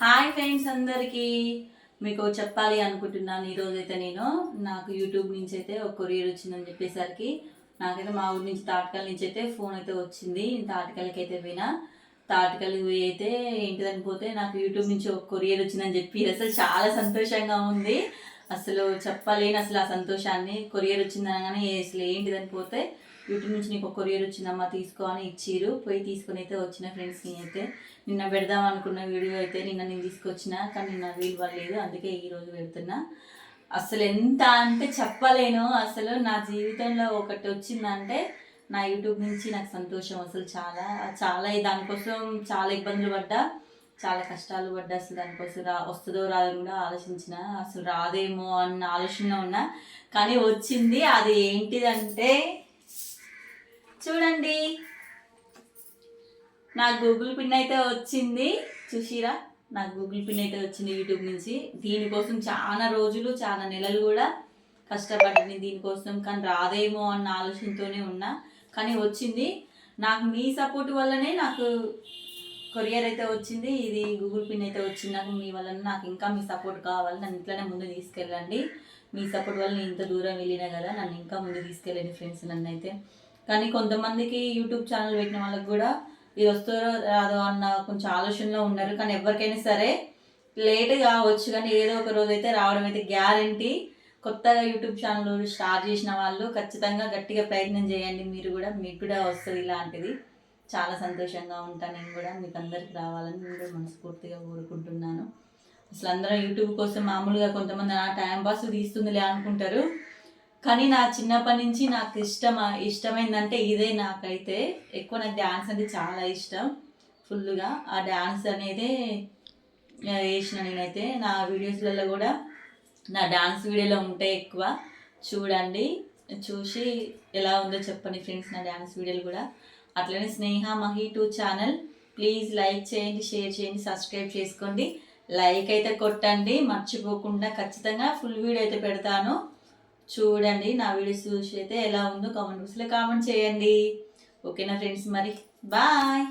Hi friends అందరికీ. మీకు చెప్పాలి అనుకుంటున్నాను. ఈరోజు అయితే నేను నాకు యూట్యూబ్ నుంచి అయితే ఒక కొరియర్ వచ్చిందని చెప్పేసరికి నాకైతే మా ఊరి నుంచి తాటకల్ నుంచి అయితే ఫోన్ అయితే వచ్చింది. నేను అయితే పోయినా. తాటకల్కి పోయి అయితే ఏంటిదని పోతే నాకు యూట్యూబ్ నుంచి ఒక కొరియర్ వచ్చిందని చెప్పి అసలు చాలా సంతోషంగా ఉంది. అసలు చెప్పలేని అసలు ఆ సంతోషాన్ని కొరియర్ వచ్చింది అనగానే అసలు ఏంటిదని పోతే యూట్యూబ్ నుంచి నీకు ఒక కొరియర్ వచ్చిందమ్మా తీసుకో అని ఇచ్చిర్రు. పోయి తీసుకొని అయితే వచ్చిన ఫ్రెండ్స్కి అయితే. నిన్న పెడదాం అనుకున్న వీడియో అయితే నిన్న నేను తీసుకొచ్చిన కానీ నిన్న వీలు పడలేదు. అందుకే ఈరోజు పెడుతున్నా. అసలు ఎంత అంటే చెప్పలేను. అసలు నా జీవితంలో ఒకటి వచ్చిందంటే నా యూట్యూబ్ నుంచి నాకు సంతోషం అసలు చాలా. చాలా దానికోసం చాలా ఇబ్బందులు పడ్డా. చాలా కష్టాలు పడ్డా. అసలు దానికోసం రా వస్తుందో రాదో కూడా ఆలోచించిన. అసలు రాదేమో అన్న ఆలోచన ఉన్నా. కానీ వచ్చింది. అది ఏంటిదంటే చూడండి. నా గూగుల్ పిన్ అయితే వచ్చింది. చూసిరా? నా గూగుల్ పిన్ అయితే వచ్చింది యూట్యూబ్ నుంచి. దీనికోసం చాలా రోజులు చాలా నెలలు కూడా కష్టపడింది దీనికోసం. కానీ రాదేమో అన్న ఆలోచనతోనే ఉన్నా. కానీ వచ్చింది. నాకు మీ సపోర్ట్ వల్లనే నాకు కొరియర్ అయితే వచ్చింది. ఇది గూగుల్ పిన్ అయితే వచ్చింది. నాకు మీ వల్ల నాకు ఇంకా మీ సపోర్ట్ కావాలి. నన్ను ఇంట్లోనే ముందు తీసుకెళ్ళండి. మీ సపోర్ట్ వల్ల నేను ఇంత దూరం వెళ్ళినా కదా నన్ను ఇంకా ముందు తీసుకెళ్ళండి ఫ్రెండ్స్ నన్ను అయితే కానీ కొంతమందికి యూట్యూబ్ ఛానల్ పెట్టిన వాళ్ళకి కూడా ఇది వస్తారో రాదో అన్న కొంచెం ఆలోచనలో ఉన్నారు. కానీ ఎవరికైనా సరే లేట్ కావచ్చు కానీ ఏదో ఒక రోజు అయితే రావడం అయితే గ్యారంటీ కొత్తగా యూట్యూబ్ ఛానల్ స్టార్ట్ చేసిన వాళ్ళు ఖచ్చితంగా గట్టిగా ప్రయత్నం చేయండి. మీరు కూడా మీకు కూడా వస్తుంది ఇలాంటిది. చాలా సంతోషంగా ఉంటాను నేను కూడా. మీకు అందరికి రావాలని నేను కూడా మనస్ఫూర్తిగా కోరుకుంటున్నాను. అసలు అందరం యూట్యూబ్ కోసం మామూలుగా కొంతమంది ఆ టైం పాస్ తీస్తుందిలే అనుకుంటారు. కానీ నా చిన్నప్పటి నుంచి నాకు ఇష్టం ఇష్టమైందంటే ఇదే నాకైతే. ఎక్కువ నాకు డ్యాన్స్ అంటే చాలా ఇష్టం ఫుల్గా ఆ డ్యాన్స్ అనేది వేసిన నేనైతే. నా వీడియోస్లలో కూడా నా డాన్స్ వీడియోలో ఉంటాయి ఎక్కువ. చూడండి చూసి ఎలా ఉందో చెప్పండి ఫ్రెండ్స్ నా డాన్స్ వీడియోలు కూడా. అట్లనే Sneha Mahi two channel. Please like చేయండి షేర్ చేయండి సబ్స్క్రైబ్ చేసుకోండి. లైక్ అయితే కొట్టండి మర్చిపోకుండా ఖచ్చితంగా ఫుల్ వీడియో అయితే పెడతాను. చూడండి నా వీడియోస్ చూసి అయితే ఎలా ఉందో కామెంట్ బాక్స్లో కామెంట్ చేయండి. ఓకేనా ఫ్రెండ్స్ మరి. బాయ్